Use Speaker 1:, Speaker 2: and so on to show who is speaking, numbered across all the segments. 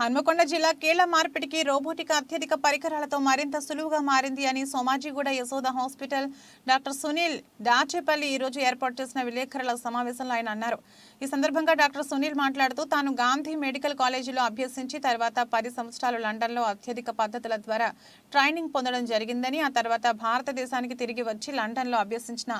Speaker 1: హన్మకొండ జిల్లా కీళ్ళ మార్పిడికి రోబోటిక్ అత్యధిక పరికరాలతో మరింత సులువుగా మారింది అని సోమాజిగూడ యశోద హాస్పిటల్ డాక్టర్ సునీల్ దాచేపల్లి ఈ రోజు ఏర్పాటు చేసిన విలేకరుల సమావేశంలో ఆయన అన్నారు. ఈ సందర్భంగా డాక్టర్ సునీల్ మాట్లాడుతూ తాను గాంధీ మెడికల్ కాలేజీలో అభ్యసించి తర్వాత పది సంవత్సరాలు లండన్లో అత్యధిక పద్ధతుల ద్వారా ట్రైనింగ్ పొందడం జరిగిందని ఆ తర్వాత భారతదేశానికి తిరిగి వచ్చి లండన్లో అభ్యసించిన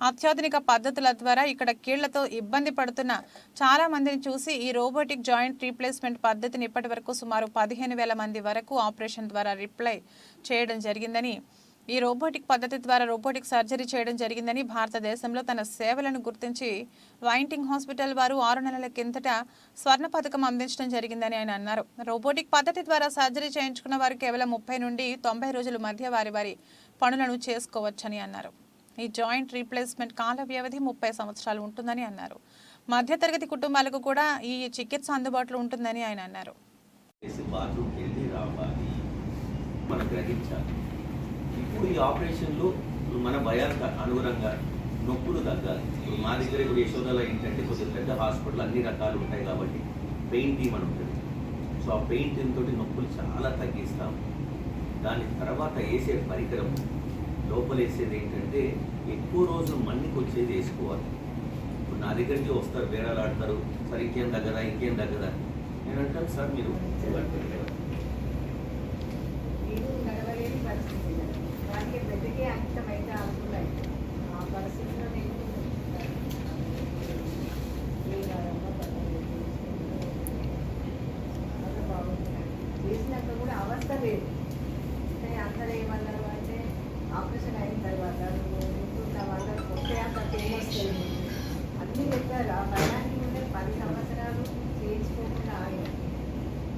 Speaker 1: అత్యాధునిక పద్ధతుల ద్వారా ఇక్కడ కీళ్ళతో ఇబ్బంది పడుతున్న చాలా మందిని చూసి ఈ రోబోటిక్ జాయింట్ రీప్లేస్మెంట్ పద్ధతిని ఇప్పటి వరకు సుమారు పదిహేను వేల మంది వరకు ఆపరేషన్ ద్వారా రిప్లై చేయడం జరిగిందని ఈ రోబోటిక్ పద్ధతి ద్వారా రోబోటిక్ సర్జరీ చేయడం జరిగిందని భారతదేశంలో తన సేవలను గుర్తించి వైంటింగ్ హాస్పిటల్ వారు ఆరు నెలల కిందట స్వర్ణ పథకం అందించడం జరిగిందని ఆయన అన్నారు. రోబోటిక్ పద్ధతి ద్వారా సర్జరీ చేయించుకున్న వారు కేవలం ముప్పై నుండి తొంభై రోజుల మధ్య వారి వారి పనులను చేసుకోవచ్చని అన్నారు. ఈ జాయింట్ రీప్లేస్మెంట్ కాల వ్యవధి ముప్పై సంవత్సరాలు ఉంటుందని అన్నారు. మధ్యతరగతి కుటుంబాలకు కూడా ఈ చికిత్స అందుబాటులో ఉంటుందని ఆయన అన్నారు.
Speaker 2: చేసి బాత్రూమ్కి వెళ్ళి రావాలి మనం గ్రహించాలి. ఇప్పుడు ఈ ఆపరేషన్లో మన భయానికి అనుగుణంగా నొప్పులు తగ్గాలి. ఇప్పుడు మా దగ్గర ఇప్పుడు యశోదలో ఏంటంటే కొద్దిగా పెద్ద హాస్పిటల్ అన్ని రకాలు ఉంటాయి కాబట్టి పెయిన్ టీమ్ అని ఉంటుంది. సో ఆ పెయిన్ టీమ్ తోటి నొప్పులు చాలా తగ్గిస్తాం. దాని తర్వాత వేసే పరికరం లోపల వేసేది ఏంటంటే ఎక్కువ రోజులు మన్నికి వచ్చేది వేసుకోవాలి. ఇప్పుడు నా దగ్గరికి వస్తారు వేరేలాడతారు సరే ఇంకేం తగ్గదా ఇంకేం తగ్గదా. నేను అంటాను సార్ మీరు
Speaker 3: పరిస్థితి నేను కూడా అవస్థ లేదు. అంటే అందరూ ఏమన్నారు అంటే ఆపరేషన్ అయిన తర్వాత నువ్వు ఉంటున్న కొట్టే అంత పెయిన్ వస్తుంది అన్నీ చెప్పారు ఆ భయానికి ఉండే పది సంవత్సరాలు చేయించుకోకుండా ఆగాను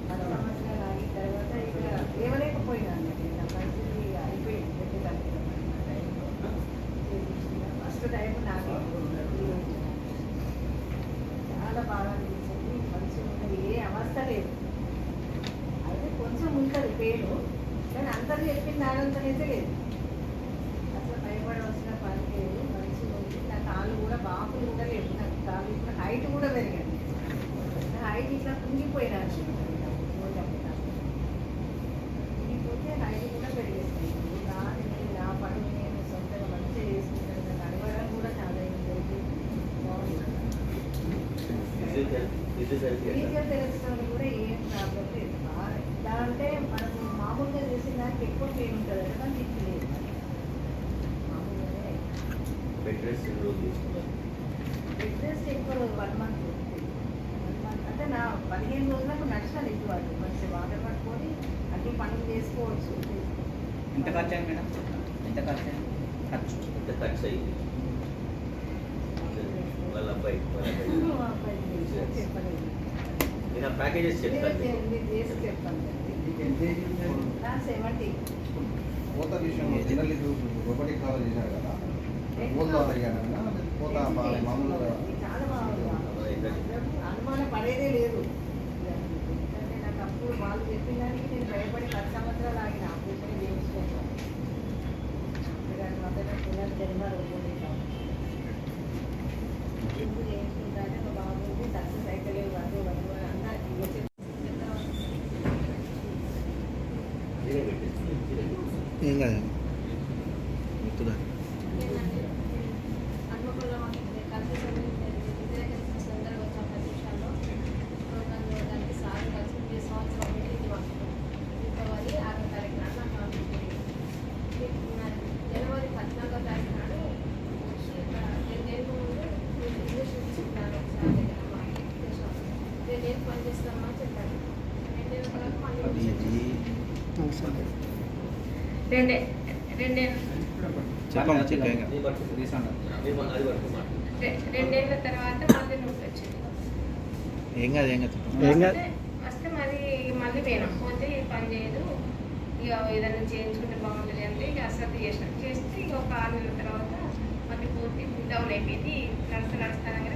Speaker 3: పది సంవత్సరాలు ఆగిన తర్వాత ఇక లేవలేకపోయినాను నా పరిస్థితి అయిపోయింది పెద్ద ఫస్ట్ టైం నాకే చాలా బాగా అనిపించింది మంచిగా ఉన్నది ఏ అవస్థ లేదు అయితే కొంచెం ఉంటుంది పేరు కానీ అందరూ చెప్పింది ఆడంతనైతే లేదు అసలు భయపడవలసిన పని లేదు మంచిగా ఉంది నా కాళ్ళు కూడా బాపులు కూడా లేవు నాకు కాళ్ళు ఇప్పుడు హైట్ కూడా పెరిగింది నా హైట్ ఇట్లా కుంగిపోయినాను కుంగిపోతే హైట్ కూడా పెరిగేస్తుంది దాని నేను నా పని నేను సొంతంగా మంచిగా చేసుకుంటాను నాకు అడగడం కూడా చాలా ఏంటంటే బాగుంది
Speaker 2: ఫిజియోథెరపీ
Speaker 3: ఫీజర్ తెలుసుకోవడం కూడా ఏం ప్రాబ్లం లేదు బాగా ఎలా అంటే మనం మామూలుగా చేసిన దానికి ఎక్కువ పెయిన్ ఉంటుంది కదా కానీ ఇది లేదు మామూలుగానే
Speaker 2: బెడ్ రెస్ట్ ఎన్ని రోజులు తీసుకున్నారు?
Speaker 3: బెడ్ రెస్ట్ ఎక్కువ రోజు వన్ మంత్ వన్ మంత్ అంటే నా పదిహేను రోజులకు నడిచాను ఇటు వాళ్ళు. మంచి వాటర్ పట్టుకొని అన్ని పనులు చేసుకోవచ్చు.
Speaker 4: ఎంత ఖర్చు అయింది మేడం? ఎంత ఖర్చు అయింది? ఖర్చు
Speaker 2: ఎంత ఖర్చు అయింది. వాళ్ళ అబ్బాయి వాళ్ళ అబ్బాయి.
Speaker 3: చెప్పలేదు.
Speaker 2: నేను ప్యాకేజెస్ చెప్తాను మీకు.
Speaker 3: మీరు చేసి చెప్పండి.
Speaker 4: ఎంత ఏజ్ ఉంది?
Speaker 3: నా సెవెంటీ
Speaker 5: పూత విషయంలో జనరల్ ఇది రోబోటిక్ కాల్ చేశారు కదా.
Speaker 3: అనుమానం పడేదే లేదు నాకు అప్పుడు వాళ్ళు చెప్పిన దానికి నేను భయపడి పది సంవత్సరాలు ఆగిన ఆపరేషన్ చేయించుకుంటాను మొదట పునర్జన్మ రోజు ఎందుకు చేయించుకుంటానే మా బాగుంది సక్సెస్ అయితే లేదు వాళ్ళు వాళ్ళు
Speaker 4: ఏం కాదు గుర్తుగా
Speaker 6: హన్మకొండలో కలిసి వ్యతిరేక సందర్భం వచ్చాం పది నిమిషాల్లో ప్రోగ్రామ్ చూడడానికి సార్ కలిసి ఈ సంవత్సరం పెట్టి ఇది మాకు ఫిబ్రవరి ఆరో తారీఖు నాడు నాకు కాన్ఫరెన్స్ మరి జనవరి పద్నాలుగో తారీఖు నాడు ఇక్కడ రెండేళ్ళు ముందు మీరు ఇంగ్లీష్ తీసుకున్నాను సార్ దగ్గర మా దేశం రెండేళ్ళు పని చేస్తామని చెప్పారు రెండేళ్ళ తర్వాత మళ్ళీ రెండే రెండేళ్ళు
Speaker 4: చెప్పమ్మా
Speaker 6: రెండేళ్ళ తర్వాత మళ్ళీ నొప్పి వచ్చింది.
Speaker 4: ఏం కాదు ఏం కాదు
Speaker 6: వస్తే వస్తే మరి మళ్ళీ పోయినాం. పోతే పని చేయదు. ఇక ఏదైనా చేయించుకుంటే బాగుంటుంది అంటే ఇక అసలు చేసినాం చేస్తే ఇక ఒక ఆరు నెలల తర్వాత మళ్ళీ పూర్తి డౌన్ అయిపోయింది. నడుస్తా నడుస్తానగానే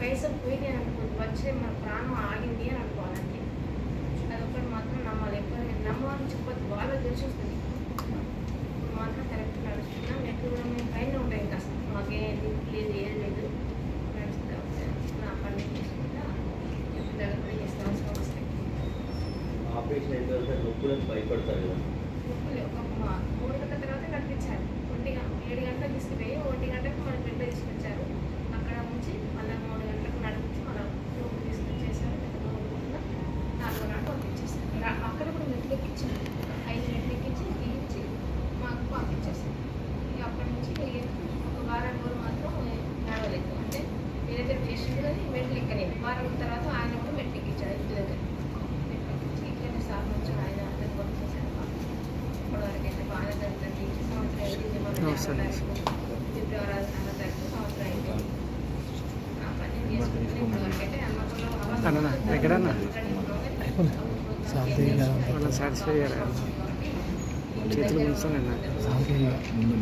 Speaker 6: పైసలు పోయింది అని వచ్చే మన ప్రాణం ఆగింది అని అనుకోవాలండి. అది ఒకటి మాత్రం నమ్మాలి. ఎప్పుడు నేను నమ్మని చెప్పదు బాగా తెలిసి వస్తుంది. మాత్రం కరెక్ట్ నడుస్తున్నాం ఎక్కువ కూడా మేము పైన ఉంటాయి ఇంకా మాకే లిఫ్ట్ లేదు ఏం లేదు. నడుస్తా నా పని చేసుకుంటా ఎప్పుడు దగ్గర చేస్తాం అవసరం వస్తాయి
Speaker 2: ఆపరేషన్ భయపడతారు కదా.
Speaker 6: నొప్పులు ఒక మూడు గంటల తర్వాత కనిపించారు. ఒంటి గంట ఏడు గంటలకు తీసుకుపోయి ఒంటి గంటకు మన బిడ్డ తీసుకొచ్చారు. అక్కడ ఉంచి మళ్ళీ మూడు గంటలకు నడిపించి మళ్ళీ రూమ్ తీసుకొచ్చేసారు మూడు గంటల నాలుగు గంటలు పంపించేసారు రా- అక్కడ కూడా మెట్లు ఎక్కించారు ఐదు మెట్లు ఎక్కించి దిగించి మాకు పంపించేసారు ఇక అప్పటి నుంచి ఇక ఒక వారం రోజులు మాత్రం నడవలేదు అంటే ఏదైతే చేసింది కానీ మెట్లు ఎక్కలేదు వారం తర్వాత ఆయన కూడా మెట్లు ఎక్కించారు ఇంటి దగ్గర మెట్లు ఎక్కించి ఇక్కడనే సార్ నుంచి ఆయన అందరు పంపించేసారు ఇప్పటివరకు అయితే బాగా జరుగుతుంది ఈ సంవత్సరం అయింది మన ఫిబ్రవరి ఆరో తారీఖు సంవత్సరం అయింది ఆ పని చేసుకుంటే ఇప్పటివరకు అయితే
Speaker 7: అన్న, ఎక్కడన్నా? సాటిస్ఫై చేతులు ముంచుతానన్నా
Speaker 6: ముందు